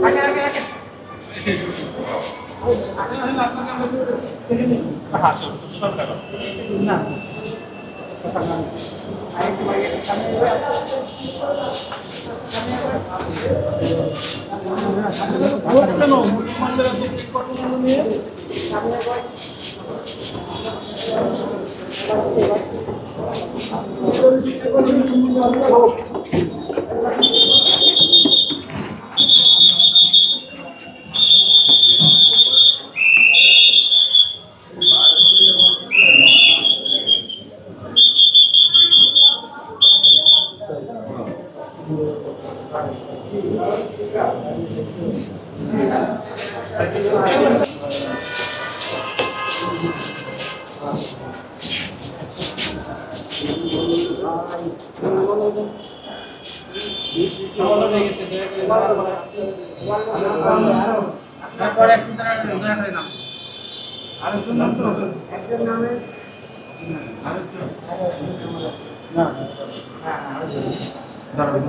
পরে আসছি আরেকজন। নাম তো একজন নামে আরেকজন হ্যাঁ হ্যাঁ ক্লোজ দাঁড়ান